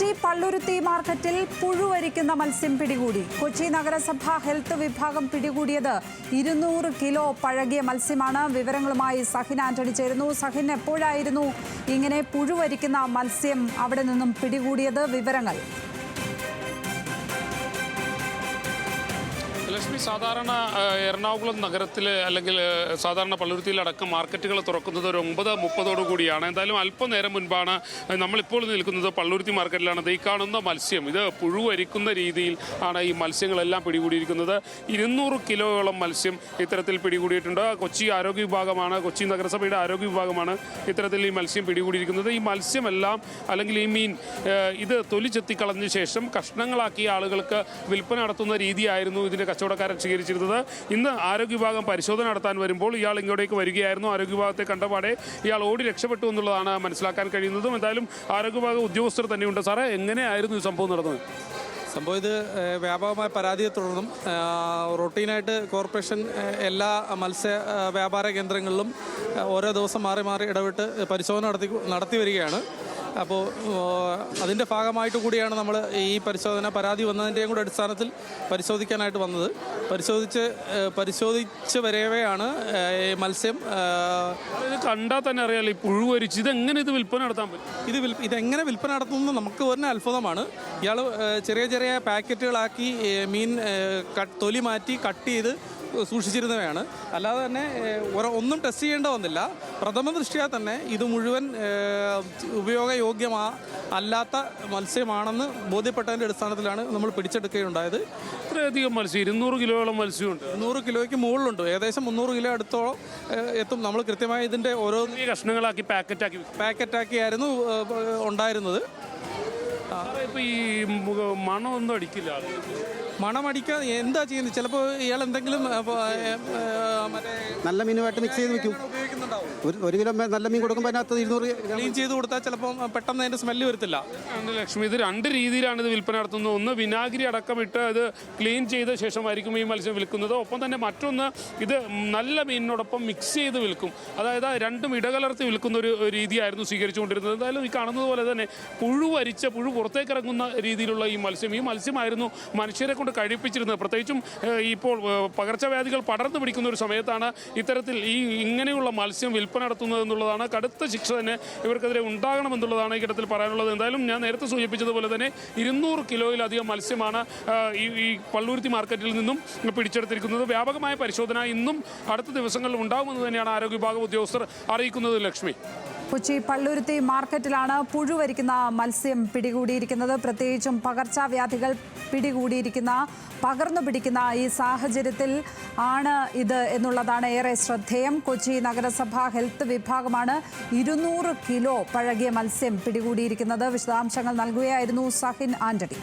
പള്ളുരുത്തി മാർക്കറ്റിൽ പുഴുവരിക്കുന്ന മത്സ്യം പിടികൂടി. കൊച്ചി നഗരസഭ ഹെൽത്ത് വിഭാഗം പിടികൂടിയത് ഇരുന്നൂറ് കിലോ പഴകിയ മത്സ്യമാണ്. വിവരങ്ങളുമായി സഹിൻ ആന്റണി ചേരുന്നു. സഹിൻ എപ്പോഴായിരുന്നു ഇങ്ങനെ പുഴുവരിക്കുന്ന മത്സ്യം അവിടെ നിന്നും പിടികൂടിയത്? വിവരങ്ങൾ. ലക്ഷ്മി സാധാരണ എറണാകുളം നഗരത്തിൽ അല്ലെങ്കിൽ സാധാരണ പള്ളുരുത്തിയിലടക്കം മാർക്കറ്റുകൾ തുറക്കുന്നത് ഒരു ഒമ്പത് മുപ്പതോടു കൂടിയാണ്. എന്തായാലും അല്പനേരം മുൻപാണ് നമ്മളിപ്പോൾ നിൽക്കുന്നത് പള്ളുരുത്തി മാർക്കറ്റിലാണ്. ഈ കാണുന്ന മത്സ്യം ഇത് പുഴുവരിക്കുന്ന രീതിയിൽ ആണ് ഈ മത്സ്യങ്ങളെല്ലാം പിടികൂടിയിരിക്കുന്നത്. ഇരുന്നൂറ് കിലോയോളം മത്സ്യം ഇത്തരത്തിൽ പിടികൂടിയിട്ടുണ്ട്. കൊച്ചി ആരോഗ്യ വിഭാഗമാണ് കൊച്ചി നഗരസഭയുടെ ആരോഗ്യ വിഭാഗമാണ് ഇത്തരത്തിൽ ഈ മത്സ്യം പിടികൂടിയിരിക്കുന്നത്. ഈ മത്സ്യമെല്ലാം അല്ലെങ്കിൽ ഈ മീൻ ഇത് തൊലി ചെത്തിക്കളഞ്ഞ ശേഷം കഷ്ണങ്ങളാക്കി ആളുകൾക്ക് വിൽപ്പന നടത്തുന്ന രീതിയായിരുന്നു ഇതിന്റെ കച്ചവടക്കാരൻ സ്വീകരിച്ചിരുന്നത്. ഇന്ന് ആരോഗ്യ വിഭാഗം പരിശോധന നടത്താൻ വരുമ്പോൾ ഇയാൾ ഇങ്ങോട്ടേക്ക് വരികയായിരുന്നു. ആരോഗ്യ വിഭാഗത്തെ കണ്ടപാടെ ഇയാൾ ഓടി രക്ഷപ്പെട്ടു എന്നുള്ളതാണ് മനസ്സിലാക്കാൻ കഴിയുന്നതും. എന്തായാലും ആരോഗ്യ വിഭാഗ ഉദ്യോഗസ്ഥർ തന്നെയുണ്ട്. സാറേ എങ്ങനെയായിരുന്നു ഈ സംഭവം നടന്നത്? സംഭവം ഇത് വ്യാപകമായ പരാതിയെ തുടർന്നും റൊട്ടീനായിട്ട് കോർപ്പറേഷൻ എല്ലാ മത്സ്യ വ്യാപാര കേന്ദ്രങ്ങളിലും ഓരോ ദിവസം മാറി മാറി ഇടപെട്ട് പരിശോധന നടത്തി നടത്തി വരികയാണ്. അപ്പോൾ അതിന്റെ ഭാഗമായിട്ട് കൂടിയാണ് നമ്മൾ ഈ പരിശോധന. പരാതി വന്നതിന്റെയും കൂടെ അടിസ്ഥാനത്തിൽ പരിശോധിക്കാനായിട്ട് വന്നത്. പരിശോധിച്ച് പരിശോധിച്ച് വരവെയാണ് ഈ മത്സ്യം കണ്ടാൽ തന്നെ അറിയാലോ ഈ പുഴുവരിച്ച് ഇത് എങ്ങനെ ഇത് വിൽപ്പന നടത്താൻ പറ്റും? ഇത് വിൽ ഇതെങ്ങനെ വിൽപ്പന നടത്തുന്നത് നമുക്ക് തന്നെ അത്ഭുതമാണ്. ഇയാൾ ചെറിയ ചെറിയ പാക്കറ്റുകളാക്കി മീൻ തൊലി മാറ്റി കട്ട് ചെയ്ത് സൂക്ഷിച്ചിരുന്നവയാണ്. അല്ലാതെ തന്നെ ഒന്നും ടെസ്റ്റ് ചെയ്യേണ്ട വന്നില്ല. പ്രഥമ ദൃഷ്ടിയാൽ തന്നെ ഇത് മുഴുവൻ ഉപയോഗയോഗ്യമാ അല്ലാത്ത മത്സ്യമാണെന്ന് ബോധ്യപ്പെട്ടതിന്റെ അടിസ്ഥാനത്തിലാണ് നമ്മൾ പിടിച്ചെടുക്കുകയുണ്ടായത്. ഇത്രയധികം മത്സ്യം ഇരുന്നൂറ് കിലോയോളം മത്സ്യമുണ്ട്. നൂറ് കിലോയ്ക്ക് മുകളിലുണ്ട്. ഏകദേശം മുന്നൂറ് കിലോ അടുത്തോളം എത്തും. നമ്മൾ കൃത്യമായി ഇതിന്റെ ഓരോ കഷ്ണങ്ങളാക്കി പാക്കറ്റാക്കി പാക്കറ്റാക്കിയായിരുന്നു ഉണ്ടായിരുന്നത്. ഇപ്പൊ ഈ മണമൊന്നും അടിക്കില്ല. മണമടിക്കാൻ എന്താ ചെയ്യുന്നത്? ചിലപ്പോൾ ഇയാൾ എന്തെങ്കിലും മറ്റേ നല്ല മീനുമായിട്ട് മിക്സ് ചെയ്ത് വെക്കും. ഉപയോഗിക്കുന്നുണ്ടാവും. ഒരു ഒരു കിലോ നല്ല മീൻ കൊടുക്കുമ്പോൾ അതിനകത്ത് ഇരുന്നൂറ് ക്ലീൻ ചെയ്ത് കൊടുത്താൽ ചിലപ്പോൾ പെട്ടെന്ന് അതിന്റെ സ്മെല്ല് വരത്തില്ല. ഉണ്ട് ലക്ഷ്മി ഇത് രണ്ട് രീതിയിലാണ് ഇത് വിൽപ്പന നടത്തുന്നത്. ഒന്ന് വിനാഗിരി അടക്കം ഇട്ട് ഇത് ക്ലീൻ ചെയ്ത ശേഷമായിരിക്കും ഈ മത്സ്യം വിൽക്കുന്നത്. ഒപ്പം തന്നെ മറ്റൊന്ന് ഇത് നല്ല മീനിനോടൊപ്പം മിക്സ് ചെയ്ത് വിൽക്കും. അതായത് രണ്ടും ഇടകലർത്തി വിൽക്കുന്ന ഒരു രീതിയായിരുന്നു സ്വീകരിച്ചുകൊണ്ടിരുന്നത്. എന്തായാലും ഈ കാണുന്നത് പോലെ തന്നെ പുഴു വരിച്ച പുഴു പുറത്തേക്ക് ഇറങ്ങുന്ന രീതിയിലുള്ള ഈ മത്സ്യം. ഈ മത്സ്യമായിരുന്നു മനുഷ്യരെ കൊണ്ട് കഴിപ്പിച്ചിരുന്നത്. പ്രത്യേകിച്ചും ഇപ്പോൾ പകർച്ചവ്യാധികൾ പടർന്നു പിടിക്കുന്ന ഒരു സമയത്താണ് ഇത്തരത്തിൽ ഈ ഇങ്ങനെയുള്ള മത്സ്യം വിൽപ്പന നടത്തുന്നത് എന്നുള്ളതാണ് കടുത്ത ശിക്ഷ തന്നെ ഇവർക്കെതിരെ ഉണ്ടാകണമെന്നുള്ളതാണ് ഈ ഘട്ടത്തിൽ പറയാനുള്ളത്. എന്തായാലും ഞാൻ നേരത്തെ സൂചിപ്പിച്ചതുപോലെ തന്നെ ഇരുന്നൂറ് കിലോയിലധികം മത്സ്യമാണ് ഈ ഈ പള്ളൂരുത്തി മാർക്കറ്റിൽ നിന്നും പിടിച്ചെടുത്തിരിക്കുന്നത്. വ്യാപകമായ പരിശോധന ഇന്നും അടുത്ത ദിവസങ്ങളിൽ ഉണ്ടാകുമെന്ന് തന്നെയാണ് ആരോഗ്യ വിഭാഗം ഉദ്യോഗസ്ഥർ അറിയിക്കുന്നത് ലക്ഷ്മി. കൊച്ചി പള്ളുരുത്തി മാർക്കറ്റിലാണ് പുഴുവരിക്കുന്ന മത്സ്യം പിടികൂടിയിരിക്കുന്നത്. പ്രത്യേകിച്ചും പകർച്ചവ്യാധികൾ പിടികൂടിയിരിക്കുന്ന പകർന്നു പിടിക്കുന്ന ഈ സാഹചര്യത്തിൽ ആണ് ഇത് എന്നുള്ളതാണ് ഏറെ ശ്രദ്ധേയം. കൊച്ചി നഗരസഭ ഹെൽത്ത് വിഭാഗമാണ് ഇരുന്നൂറ് കിലോ പഴകിയ മത്സ്യം പിടികൂടിയിരിക്കുന്നത്. വിശദാംശങ്ങൾ നൽകുകയായിരുന്നു സഹിൻ ആന്റണി.